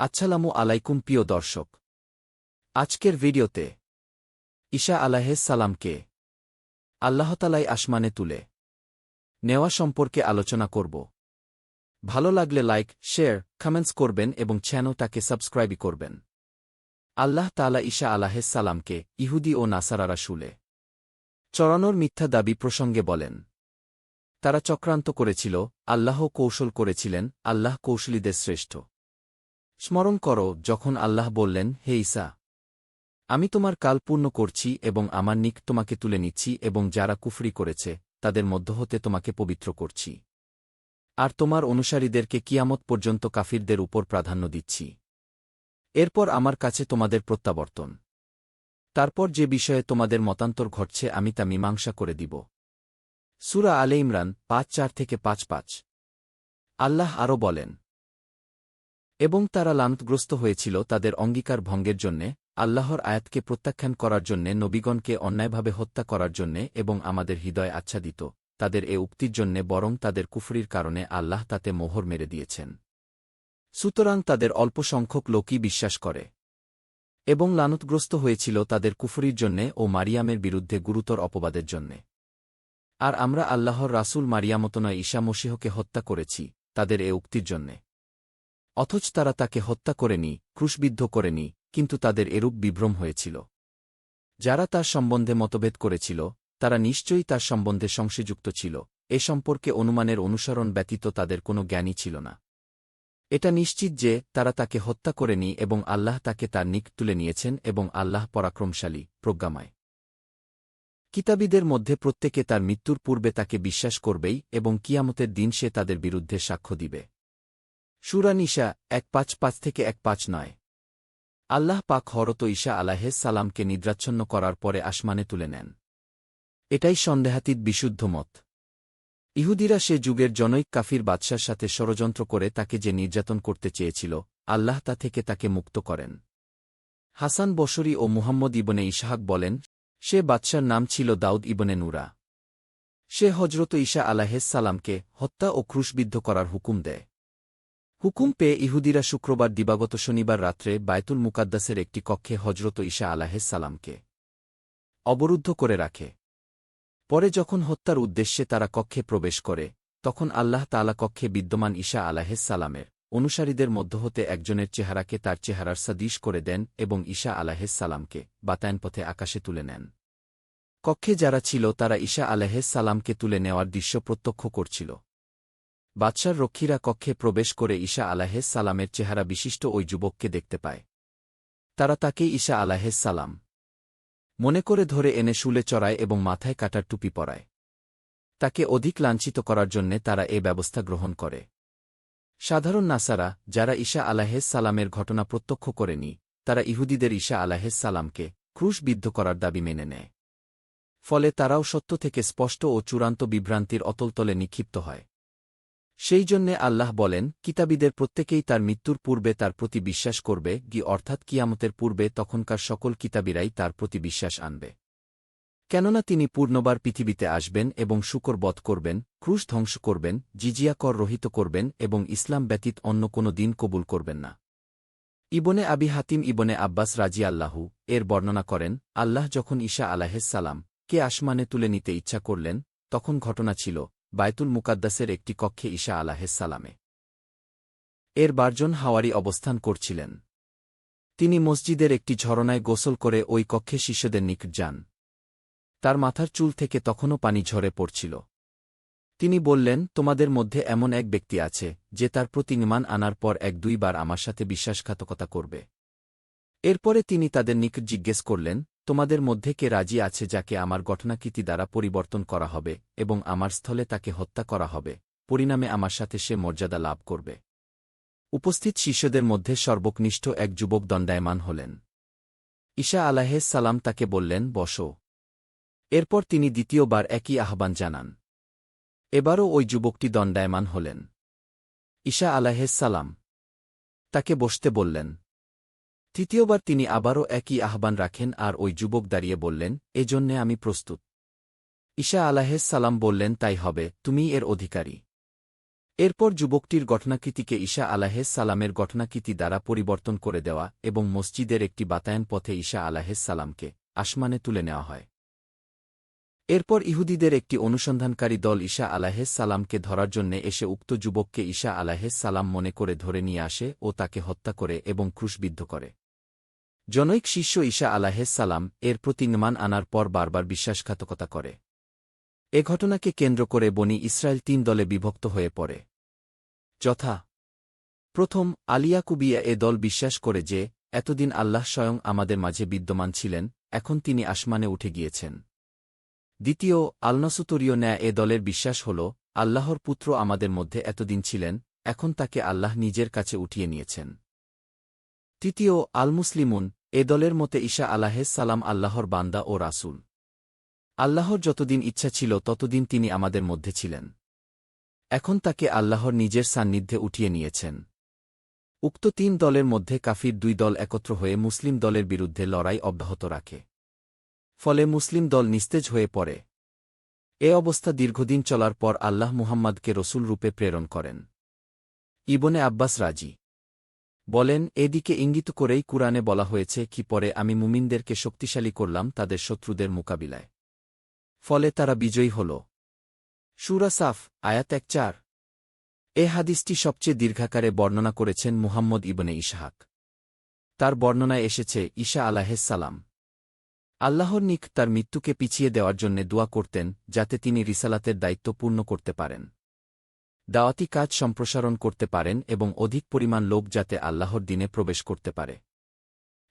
আচ্ছালামু আলাইকুম প্রিয় দর্শক। আজকের ভিডিওতে ঈশা আলাহেস সালামকে আল্লাহতালাই আসমানে তুলে নেওয়া সম্পর্কে আলোচনা করব। ভালো লাগলে লাইক, শেয়ার, কমেন্টস করবেন এবং চ্যানেলটাকে সাবস্ক্রাইবই করবেন। আল্লাহ তালা ঈশা আলাহেস সালামকে ইহুদি ও নাসারারা শুলে চড়ানোর মিথ্যা দাবি প্রসঙ্গে বলেন, তারা চক্রান্ত করেছিল, আল্লাহ কৌশল করেছিলেন, আল্লাহ কৌশলীদের শ্রেষ্ঠ। স্মরণ করো, যখন আল্লাহ বললেন, হে ইসা আমি তোমার কাল পূর্ণ করছি এবং আমার নিক তোমাকে তুলে নিচ্ছি এবং যারা কুফরি করেছে, তাদের মধ্য হতে তোমাকে পবিত্র করছি। আর তোমার অনুসারীদেরকে কিয়ামত পর্যন্ত কাফিরদের উপর প্রাধান্য দিচ্ছি। এরপর আমার কাছে তোমাদের প্রত্যাবর্তন। তারপর যে বিষয়ে তোমাদের মতান্তর ঘটছে, আমি তা মীমাংসা করে দিব। সুরা আলে ইমরান, পাঁচ চার থেকে পাঁচ পাঁচ। আল্লাহ আরও বলেন এবং তারা লান্তগ্রস্ত হয়েছিল তাদের অঙ্গীকার ভঙ্গের জন্যে, আল্লাহর আয়াতকে প্রত্যাখ্যান করার জন্যে, নবীগণকে অন্যায়ভাবে হত্যা করার জন্যে এবং আমাদের হৃদয় আচ্ছাদিত, তাদের এ উক্তির জন্যে বরং তাদের কুফরির কারণে আল্লাহ তাতে মোহর মেরে দিয়েছেন। সুতরাং তাদের অল্প সংখ্যক লোকই বিশ্বাস করে। এবং লানতগ্রস্ত হয়েছিল তাদের কুফরির জন্যে ও মারিয়ামের বিরুদ্ধে গুরুতর অপবাদের জন্যে। আর আমরা আল্লাহর রাসুল মারিয়ামতনয় ঈশা মসিহকে হত্যা করেছি, তাদের এ উক্তির জন্যে। অথচ তারা তাকে হত্যা করেনি, ক্রুশবিদ্ধ করেনি, কিন্তু তাদের এরূপ বিভ্রম হয়েছিল। যারা তার সম্বন্ধে মতভেদ করেছিল, তারা নিশ্চয়ই তার সম্বন্ধে সংশযুক্ত ছিল, এ সম্পর্কে অনুমানের অনুসরণ ব্যতীত তাদের কোনো জ্ঞানই ছিল না। এটা নিশ্চিত যে তারা তাকে হত্যা করেনি এবং আল্লাহ তাকে তার নিক তুলে নিয়েছেন এবং আল্লাহ পরাক্রমশালী, প্রজ্ঞাময়। কিতাবীদের মধ্যে প্রত্যেকে তার মৃত্যুর পূর্বে তাকে বিশ্বাস করবেই এবং কিয়ামতের দিন সে তাদের বিরুদ্ধে সাক্ষ্য দিবে। সুরানিশা এক পাঁচ পাঁচ থেকে এক পাঁচ নয়। আল্লাহ পাক হরত ঈশা আলাহেস সালামকে নিদ্রাচ্ছন্ন করার পরে আসমানে তুলে নেন। এটাই সন্দেহাতীত বিশুদ্ধ মত। ইহুদিরা সে যুগের জনৈক কাফির বাদশার সাথে ষড়যন্ত্র করে তাকে যে নির্যাতন করতে চেয়েছিল, আল্লাহ তা থেকে তাকে মুক্ত করেন। হাসান বসরি ও মুহাম্মদ ইবনে ইশাহাক বলেন, সে বাদশার নাম ছিল দাউদ ইবনে নুরা। সে হজরত ঈশা আলাহেস সালামকে হত্যা ও ক্রুশবিদ্ধ করার হুকুম দেয়। হুকুম পেয়ে ইহুদিরা শুক্রবার দিবাগত শনিবার রাত্রে বায়তুল মুকাদ্দাসের একটি কক্ষে হজরত ঈশা আলাহেস সালামকে অবরুদ্ধ করে রাখে। পরে যখন হত্যার উদ্দেশ্যে তারা কক্ষে প্রবেশ করে, তখন আল্লাহ তালা কক্ষে বিদ্যমান ঈশা আলাহেস সালামের অনুসারীদের মধ্য হতে একজনের চেহারাকে তার চেহারার সাদিশ করে দেন এবং ঈশা আলাহেস সালামকে বাতায়ন পথে আকাশে তুলে নেন। কক্ষে যারা ছিল তারা ঈশা আলাহেস সালামকে তুলে নেওয়ার দৃশ্য প্রত্যক্ষ করছিল। বাদশার রক্ষীরা কক্ষে প্রবেশ করে ঈশা আলাহেস সালামের চেহারা বিশিষ্ট ওই যুবককে দেখতে পায়। তারা তাকে ঈশা আলাহেস সালাম মনে করে ধরে এনে শুলে চড়ায় এবং মাথায় কাটার টুপি পরায়। তাকে অধিক লাঞ্ছিত করার জন্যে তারা এ ব্যবস্থা গ্রহণ করে। সাধারণ নাসারা, যারা ঈশা আলাহেস সালামের ঘটনা প্রত্যক্ষ করেনি, তারা ইহুদিদের ঈশা আলাহেস সালামকে ক্রুশবিদ্ধ করার দাবি মেনে নেয়। ফলে তারাও সত্য থেকে স্পষ্ট ও চূড়ান্ত বিভ্রান্তির অতলতলে নিক্ষিপ্ত হয়। সেই জন্যে আল্লাহ বলেন, কিতাবীদের প্রত্যেকেই তার মৃত্যুর পূর্বে তার প্রতি বিশ্বাস করবে, গি অর্থাৎ কিয়ামতের পূর্বে তখনকার সকল কিতাবীরাই তার প্রতি বিশ্বাস আনবে। কেননা তিনি পূর্ণবার পৃথিবীতে আসবেন এবং শুকর বধ করবেন, ক্রুশ ধ্বংস করবেন, জিজিয়া কর রহিত করবেন এবং ইসলাম ব্যতীত অন্য কোনো দিন কবুল করবেন না। ইবনে আবি হাতিম ইবনে আব্বাস রাজি আল্লাহু এর বর্ণনা করেন, আল্লাহ যখন ঈশা আলাহেস সালাম কে আসমানে তুলে নিতে ইচ্ছা করলেন, তখন ঘটনা ছিল বায়তুল মুকাদ্দাসের একটি কক্ষে ঈশা সালামে। এর বারজন হাওয়ারি অবস্থান করছিলেন। তিনি মসজিদের একটি ঝরনায় গোসল করে ওই কক্ষে শিষ্যদের নিকট যান। তার মাথার চুল থেকে তখনও পানি ঝরে পড়ছিল। তিনি বললেন, তোমাদের মধ্যে এমন এক ব্যক্তি আছে, যে তার প্রতি নিমান আনার পর এক দুইবার আমার সাথে বিশ্বাসঘাতকতা করবে। এরপরে তিনি তাদের নিকট জিজ্ঞেস করলেন তোমাদের মধ্যে কে রাজি আছে যাকে আমার ঘটনাকৃতি দ্বারা পরিবর্তন করা হবে এবং আমার স্থলে তাকে হত্যা করা হবে, পরিণামে আমার সাথে সে মর্যাদা লাভ করবে। উপস্থিত শিষ্যদের মধ্যে সর্বকনিষ্ঠ এক যুবক দণ্ডায়মান হলেন। ঈশা আলাহেস সালাম তাকে বললেন, বস। এরপর তিনি দ্বিতীয়বার একই আহ্বান জানান। এবারও ওই যুবকটি দণ্ডায়মান হলেন। ঈশা আলাহেস সালাম তাকে বসতে বললেন তৃতীয়বার তিনি আবারও একই আহ্বান রাখেন আর ওই যুবক দাঁড়িয়ে বললেন এজন্যে আমি প্রস্তুত। ঈশা আলাহেস সালাম বললেন, তাই হবে তুমি এর অধিকারী। এরপর যুবকটির ঘটনাকৃতিকে ঈশা আলাহেস সালামের ঘটনাকৃতি দ্বারা পরিবর্তন করে দেওয়া এবং মসজিদের একটি বাতায়ন পথে ঈশা আলাহেস সালামকে আসমানে তুলে নেওয়া হয়। এরপর ইহুদিদের একটি অনুসন্ধানকারী দল ঈশা আলাহেস সালামকে ধরার জন্যে এসে উক্ত যুবককে ঈশা আলাহেস সালাম মনে করে ধরে নিয়ে আসে ও তাকে হত্যা করে এবং ক্রুশবিদ্ধ করে। জনৈক শিষ্য ঈশা আলাহেস সালাম এর প্রতি নিমান আনার পর বারবার বিশ্বাসঘাতকতা করে। এ ঘটনাকে কেন্দ্র করে বনি ইসরায়েল তিন দলে বিভক্ত হয়ে পড়ে। যথা, প্রথম আলিয়াকুবিয়া এ দল বিশ্বাস করে যে, এতদিন আল্লাহ স্বয়ং আমাদের মাঝে বিদ্যমান ছিলেন, এখন তিনি আসমানে উঠে গিয়েছেন। দ্বিতীয়, আলনসুতরীয় ন্যায় এ দলের বিশ্বাস হল, আল্লাহর পুত্র আমাদের মধ্যে এতদিন ছিলেন, এখন তাকে আল্লাহ নিজের কাছে উঠিয়ে নিয়েছেন। তৃতীয় আল মুসলিমুন এ দলের মতে ঈশা আলাহেস সালাম আল্লাহর বান্দা ও রাসুল। আল্লাহর যতদিন ইচ্ছা ছিল ততদিন তিনি আমাদের মধ্যে ছিলেন। এখন তাকে আল্লাহর নিজের সান্নিধ্যে উঠিয়ে নিয়েছেন। উক্ত তিন দলের মধ্যে কাফির দুই দল একত্র হয়ে মুসলিম দলের বিরুদ্ধে লড়াই অব্যাহত রাখে। ফলে মুসলিম দল নিস্তেজ হয়ে পড়ে। এ অবস্থা দীর্ঘদিন চলার পর আল্লাহ মুহাম্মদকে রসুল রূপে প্রেরণ করেন। ইবনে আব্বাস রাজি। বলেন, এদিকে ইঙ্গিত করেই কুরআনে বলা হয়েছে, কি পরে আমি মুমিনদেরকে শক্তিশালী করলাম তাদের শত্রুদের মোকাবিলায়। ফলে তারা বিজয়ী হল। সুরা সাফ, আয়াত এক চার। এ হাদিসটি সবচেয়ে দীর্ঘাকারে বর্ণনা করেছেন মুহাম্মদ ইবনে ইশাহাক। তার বর্ণনায় এসেছে, ঈশা সালাম। আল্লাহর নিক তার মৃত্যুকে পিছিয়ে দেওয়ার জন্যে দোয়া করতেন, যাতে তিনি রিসালাতের দায়িত্ব পূর্ণ করতে পারেন। দাওয়াতি কাজ সম্প্রসারণ করতে পারেন এবং অধিক পরিমাণ লোক যাতে আল্লাহর দিনে প্রবেশ করতে পারে।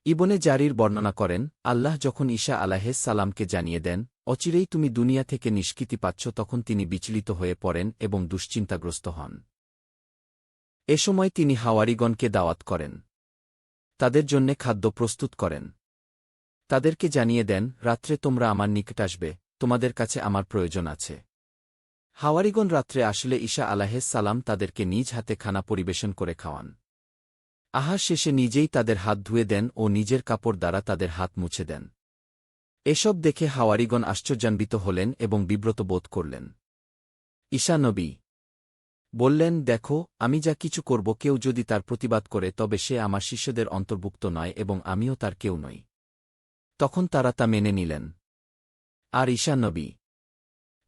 ইবনে জারির বর্ণনা করেন, আল্লাহ যখন ঈশা আলাহে সালামকে জানিয়ে দেন, অচিরেই তুমি দুনিয়া থেকে নিষ্কৃতি পাচ্ছ তখন তিনি বিচলিত হয়ে পড়েন এবং দুশ্চিন্তাগ্রস্ত হন। এ সময় তিনি হাওয়ারিগণকে দাওয়াত করেন। তাদের জন্যে খাদ্য প্রস্তুত করেন। তাদেরকে জানিয়ে দেন, রাত্রে তোমরা আমার নিকট আসবে, তোমাদের কাছে আমার প্রয়োজন আছে। হাওয়ারিগণ রাত্রে আসলে ঈশা আলাহেস সালাম তাদেরকে নিজ হাতে খানা পরিবেশন করে খাওয়ান। আহার শেষে নিজেই তাদের হাত ধুয়ে দেন ও নিজের কাপড় দ্বারা তাদের হাত মুছে দেন। এসব দেখে হাওয়ারিগণ আশ্চর্যান্বিত হলেন এবং বিব্রত বোধ করলেন। ঈশা নবী, বললেন, দেখো, আমি যা কিছু করব কেউ যদি তার প্রতিবাদ করে তবে সে আমার শিষ্যদের অন্তর্ভুক্ত নয় এবং আমিও তার কেউ নই। তখন তারা তা মেনে নিলেন। আর ঈশা নবী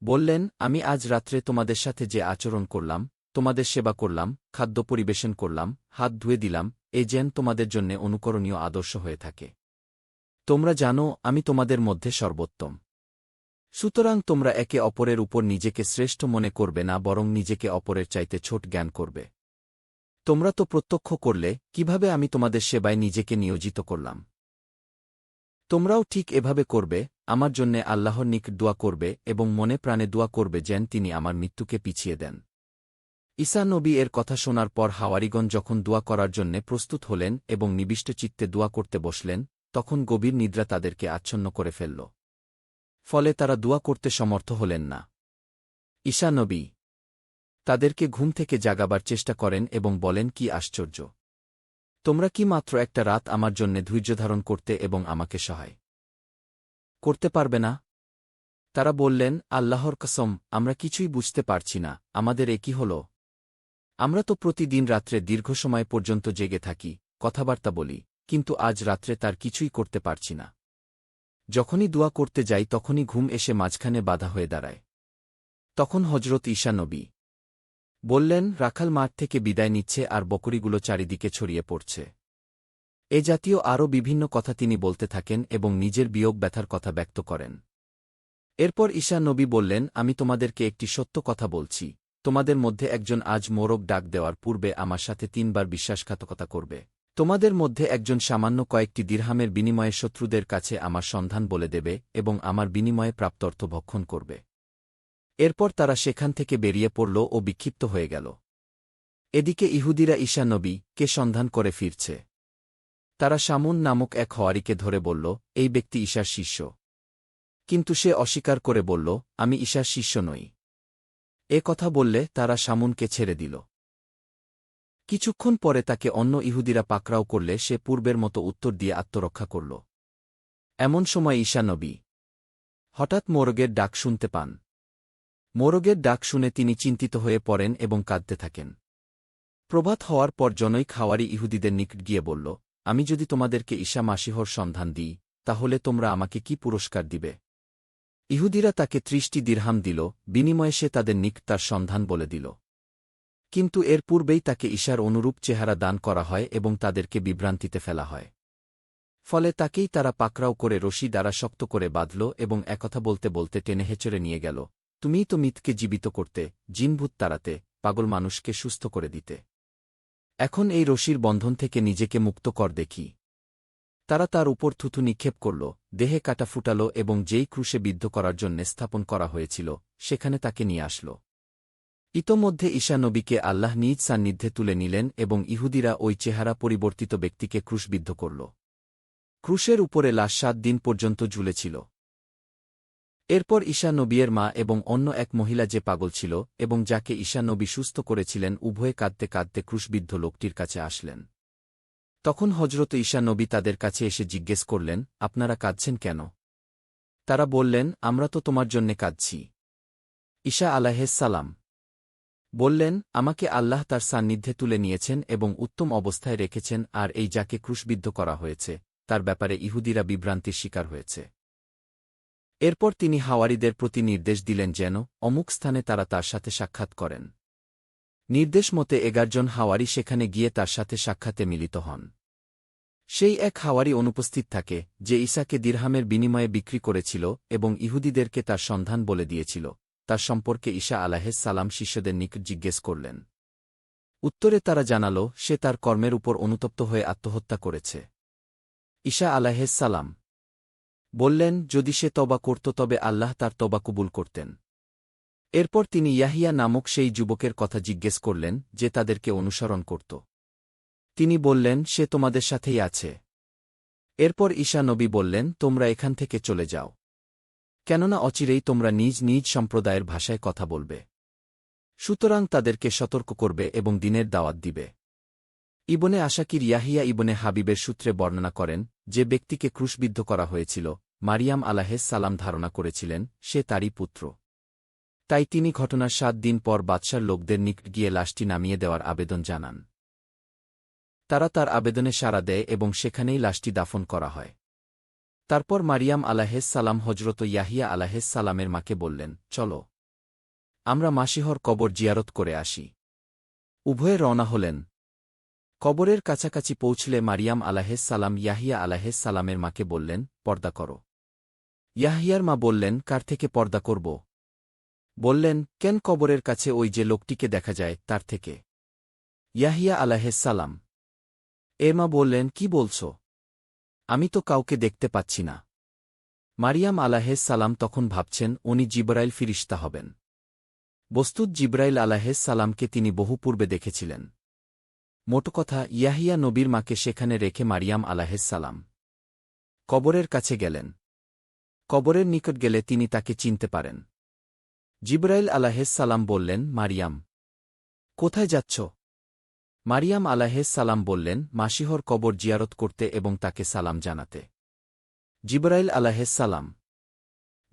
বললেন, আমি আজ রাত্রে তোমাদের সাথে যে আচরণ করলাম, তোমাদের সেবা করলাম, খাদ্য পরিবেশন করলাম, হাত ধুয়ে দিলাম, এ যেন তোমাদের জন্যে অনুকরণীয় আদর্শ হয়ে থাকে। তোমরা জানো, আমি তোমাদের মধ্যে সর্বোত্তম। সুতরাং তোমরা একে অপরের উপর নিজেকে শ্রেষ্ঠ মনে করবে না, বরং নিজেকে অপরের চাইতে ছোট জ্ঞান করবে। তোমরা তো প্রত্যক্ষ করলে, কীভাবে আমি তোমাদের সেবায় নিজেকে নিয়োজিত করলাম? তোমরাও ঠিক এভাবে করবে, আমার জন্যে আল্লাহর নিক দোয়া করবে এবং মনে প্রাণে দোয়া করবে যেন তিনি আমার মৃত্যুকে পিছিয়ে দেন। ঈসা নবী এর কথা শোনার পর হাওয়ারিগণ যখন দোয়া করার জন্যে প্রস্তুত হলেন এবং নিবিষ্ট চিত্তে দোয়া করতে বসলেন, তখন গভীর নিদ্রা তাদেরকে আচ্ছন্ন করে ফেলল। ফলে তারা দোয়া করতে সমর্থ হলেন না। ঈশা নবী, তাদেরকে ঘুম থেকে জাগাবার চেষ্টা করেন এবং বলেন, কি আশ্চর্য! তোমরা কি মাত্র একটা রাত আমার জন্যে ধৈর্যধারণ করতে এবং আমাকে সহায় করতে পারবে না? তারা বললেন, আল্লাহর কসম, আমরা কিছুই বুঝতে পারছি না। আমাদের এ কি হল? আমরা তো প্রতিদিন রাত্রে দীর্ঘ সময় পর্যন্ত জেগে থাকি, কথাবার্তা বলি, কিন্তু আজ রাত্রে তার কিছুই করতে পারছি না। যখনই দোয়া করতে যাই তখনই ঘুম এসে মাঝখানে বাধা হয়ে দাঁড়ায়। তখন হজরত ঈশা নবী বললেন, রাখাল মাঠ থেকে বিদায় নিচ্ছে আর বকরিগুলো চারিদিকে ছড়িয়ে পড়ছে। এ জাতীয় আরও বিভিন্ন কথা তিনি বলতে থাকেন এবং নিজের বিয়োগ ব্যথার কথা ব্যক্ত করেন। এরপর ঈশা নবী বললেন, আমি তোমাদেরকে একটি সত্য কথা বলছি। তোমাদের মধ্যে একজন আজ মোরগ ডাক দেওয়ার পূর্বে আমার সাথে তিনবার বিশ্বাসঘাতকতা করবে। তোমাদের মধ্যে একজন সামান্য কয়েকটি দীর্হামের বিনিময়ে শত্রুদের কাছে আমার সন্ধান বলে দেবে এবং আমার বিনিময়ে প্রাপ্ত অর্থ ভক্ষণ করবে। এরপর তারা সেখান থেকে বেরিয়ে পড়ল ও বিক্ষিপ্ত হয়ে গেল। এদিকে ইহুদিরা ঈশা নবী কে সন্ধান করে ফিরছে। তারা সামুন নামক এক হওয়ারিকে ধরে বলল, এই ব্যক্তি ঈশার শিষ্য। কিন্তু সে অস্বীকার করে বলল, আমি ঈশার শিষ্য নই। এ কথা বললে তারা সামুনকে ছেড়ে দিল। কিছুক্ষণ পরে তাকে অন্য ইহুদিরা পাকড়াও করলে সে পূর্বের মতো উত্তর দিয়ে আত্মরক্ষা করল। এমন সময় ঈশা নবী হঠাৎ মোরগের ডাক শুনতে পান। মোরগের ডাক শুনে তিনি চিন্তিত হয়ে পড়েন এবং কাঁদতে থাকেন। প্রভাত হওয়ার পর জনৈক খাওয়ারি ইহুদিদের নিকট গিয়ে বলল, আমি যদি তোমাদেরকে ঈশা মাসিহর সন্ধান দিই, তাহলে তোমরা আমাকে কি পুরস্কার দিবে? ইহুদিরা তাকে ত্রিশটি দিরহাম দিল, বিনিময়ে সে তাদের নিকট তার সন্ধান বলে দিল। কিন্তু এর পূর্বেই তাকে ঈশার অনুরূপ চেহারা দান করা হয় এবং তাদেরকে বিভ্রান্তিতে ফেলা হয়। ফলে তাকেই তারা পাকড়াও করে রশি দ্বারা শক্ত করে বাঁধল এবং একথা বলতে বলতে টেনে হেঁচড়ে নিয়ে গেল। তুমিই তো মিথকে জীবিত করতে, জিনভূত তাড়াতে, পাগল মানুষকে সুস্থ করে দিতে। এখন এই রশির বন্ধন থেকে নিজেকে মুক্ত কর দেখি। তারা তার উপর থুথু নিক্ষেপ করল, দেহে কাটা ফুটালো এবং যেই ক্রুশে বিদ্ধ করার জন্য স্থাপন করা হয়েছিল, সেখানে তাকে নিয়ে আসল। ইতোমধ্যে ঈশা নবীকে আল্লাহ নিজ সান্নিধ্যে তুলে নিলেন এবং ইহুদিরা ওই চেহারা পরিবর্তিত ব্যক্তিকে ক্রুশবিদ্ধ করল। ক্রুশের উপরে লাশ সাত দিন পর্যন্ত ঝুলেছিল। এরপর ঈশা নবীয়ের মা এবং অন্য এক মহিলা যে পাগল ছিল এবং যাকে ঈশা নবী সুস্থ করেছিলেন উভয়ে কাঁদতে কাঁদতে ক্রুশবিদ্ধ লোকটির কাছে আসলেন। তখন হজরত ঈশা নবী তাদের কাছে এসে জিজ্ঞেস করলেন, আপনারা কাঁদছেন কেন? তারা বললেন, আমরা তো তোমার জন্যে কাঁদছি। ঈশা সালাম বললেন, আমাকে আল্লাহ তার সান্নিধ্যে তুলে নিয়েছেন এবং উত্তম অবস্থায় রেখেছেন আর এই যাকে ক্রুশবিদ্ধ করা হয়েছে, তার ব্যাপারে ইহুদিরা বিভ্রান্তির শিকার হয়েছে। এরপর তিনি হাওয়ারিদের প্রতি নির্দেশ দিলেন যেন অমুক স্থানে তারা তার সাথে সাক্ষাৎ করেন। নির্দেশ মতে এগারজন হাওয়ারি সেখানে গিয়ে তার সাথে সাক্ষাতে মিলিত হন। সেই এক হাওয়ারি অনুপস্থিত থাকে, যে ঈসাকে দিরহামের বিনিময়ে বিক্রি করেছিল এবং ইহুদিদেরকে তার সন্ধান বলে দিয়েছিল। তার সম্পর্কে ঈশা আলাহেস সালাম শিষ্যদের নিকট জিজ্ঞেস করলেন। উত্তরে তারা জানাল, সে তার কর্মের উপর অনুতপ্ত হয়ে আত্মহত্যা করেছে। ঈশা আলাহেস সালাম বললেন, যদি সে তবা করত তবে আল্লাহ তার তবা কবুল করতেন। এরপর তিনি ইয়াহিয়া নামক সেই যুবকের কথা জিজ্ঞেস করলেন, যে তাদেরকে অনুসরণ করত। তিনি বললেন, সে তোমাদের সাথেই আছে। এরপর ঈশা নবী বললেন, তোমরা এখান থেকে চলে যাও। কেননা অচিরেই তোমরা নিজ নিজ সম্প্রদায়ের ভাষায় কথা বলবে। সুতরাং তাদেরকে সতর্ক করবে এবং দিনের দাওয়াত দিবে। ইবনে আশাকির ইয়াহিয়া ইবনে হাবিবের সূত্রে বর্ণনা করেন, যে ব্যক্তিকে ক্রুশবিদ্ধ করা হয়েছিল, মারিয়াম আলাহেস সালাম ধারণা করেছিলেন, সে তারই পুত্র। তাই তিনি ঘটনার সাত দিন পর বাদশার লোকদের নিকট গিয়ে লাশটি নামিয়ে দেওয়ার আবেদন জানান। তারা তার আবেদনে সাড়া দেয় এবং সেখানেই লাশটি দাফন করা হয়। তারপর মারিয়াম আলাহেস সালাম হজরত ইয়াহিয়া আলাহেস সালামের মাকে বললেন, চলো, আমরা মাসিহর কবর জিয়ারত করে আসি। উভয়ে রওনা হলেন। কবরের কাছাকাছি পৌঁছলে মারিয়াম আলাহেস সালাম ইয়াহিয়া আলাহেস সালামের মাকে বললেন, পর্দা করো। ইয়াহিয়ার মা বললেন, কার থেকে পর্দা করব? বললেন, কেন কবরের কাছে ওই যে লোকটিকে দেখা যায়, তার থেকে? ইয়াহিয়া আলাহেস সালাম। এর মা বললেন, কি বলছ? আমি তো কাউকে দেখতে পাচ্ছি না। মারিয়াম আলাহেস সালাম তখন ভাবছেন, উনি জিব্রাইল ফিরিস্তা হবেন। বস্তুত জিব্রাইল আলাহেস সালামকে তিনি বহু পূর্বে দেখেছিলেন। মোট কথা, ইয়াহিয়া নবীর মাকে সেখানে রেখে মারিয়াম সালাম। কবরের কাছে গেলেন। কবরের নিকট গেলে তিনি তাকে চিনতে পারেন। জিব্রাইল সালাম বললেন, মারিয়াম, কোথায় যাচ্ছ? মারিয়াম সালাম বললেন, মাসিহর কবর জিয়ারত করতে এবং তাকে সালাম জানাতে। জিব্রাইল সালাম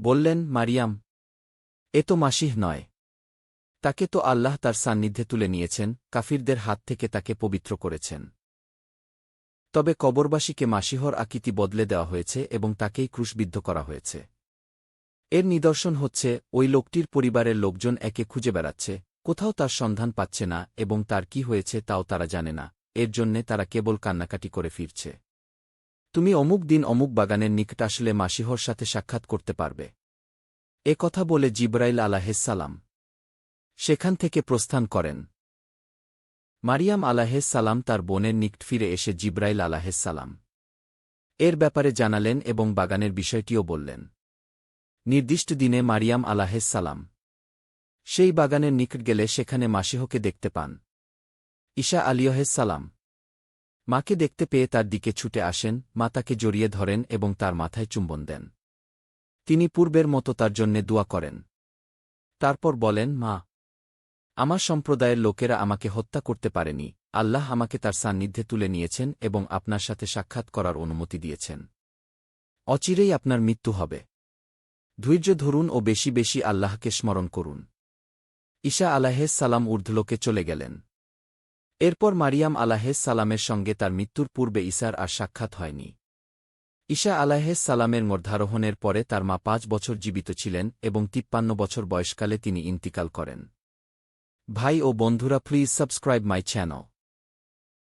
বললেন, মারিয়াম, এ তো মাসিহ নয়। তাকে তো আল্লাহ তার সান্নিধ্যে তুলে নিয়েছেন, কাফিরদের হাত থেকে তাকে পবিত্র করেছেন। তবে কবরবাসীকে মাসিহর আকৃতি বদলে দেওয়া হয়েছে এবং তাকেই ক্রুশবিদ্ধ করা হয়েছে। এর নিদর্শন হচ্ছে, ওই লোকটির পরিবারের লোকজন একে খুঁজে বেড়াচ্ছে, কোথাও তার সন্ধান পাচ্ছে না এবং তার কি হয়েছে তাও তারা জানে না, এর জন্যে তারা কেবল কান্নাকাটি করে ফিরছে। তুমি অমুক দিন অমুক বাগানের নিকট আসলে মাসিহর সাথে সাক্ষাৎ করতে পারবে। এ কথা বলে জিব্রাইল আলাহেসালাম সেখান থেকে প্রস্থান করেন। মারিয়াম আলাহে সালাম তার বোনের নিকট ফিরে এসে জিব্রাইল সালাম এর ব্যাপারে জানালেন এবং বাগানের বিষয়টিও বললেন। নির্দিষ্ট দিনে মারিয়াম সালাম সেই বাগানের নিকট গেলে সেখানে মাসিহকে দেখতে পান। ঈশা সালাম মাকে দেখতে পেয়ে তার দিকে ছুটে আসেন মা তাকে জড়িয়ে ধরেন এবং তার মাথায় চুম্বন দেন। তিনি পূর্বের মতো তার জন্যে দোয়া করেন। তারপর বলেন, মা আমার সম্প্রদায়ের লোকেরা আমাকে হত্যা করতে পারেনি, আল্লাহ আমাকে তার সান্নিধ্যে তুলে নিয়েছেন এবং আপনার সাথে সাক্ষাৎ করার অনুমতি দিয়েছেন। অচিরেই আপনার মৃত্যু হবে। ধৈর্য ধরুন ও বেশি বেশি আল্লাহকে স্মরণ করুন। ঈশা আলাহেস সালাম ঊর্ধ্বলোকে চলে গেলেন। এরপর মারিয়াম আলাহেস সালামের সঙ্গে তার মৃত্যুর পূর্বে ঈসার আর সাক্ষাৎ হয়নি। ঈশা আলাহেস সালামের মর্ধারোহণের পরে তার মা পাঁচ বছর জীবিত ছিলেন এবং তিপ্পান্ন বছর বয়সকালে তিনি ইন্তিকাল করেন। ভাই ও বন্ধুরা প্লিজ সাবস্ক্রাইব মাই চ্যানেল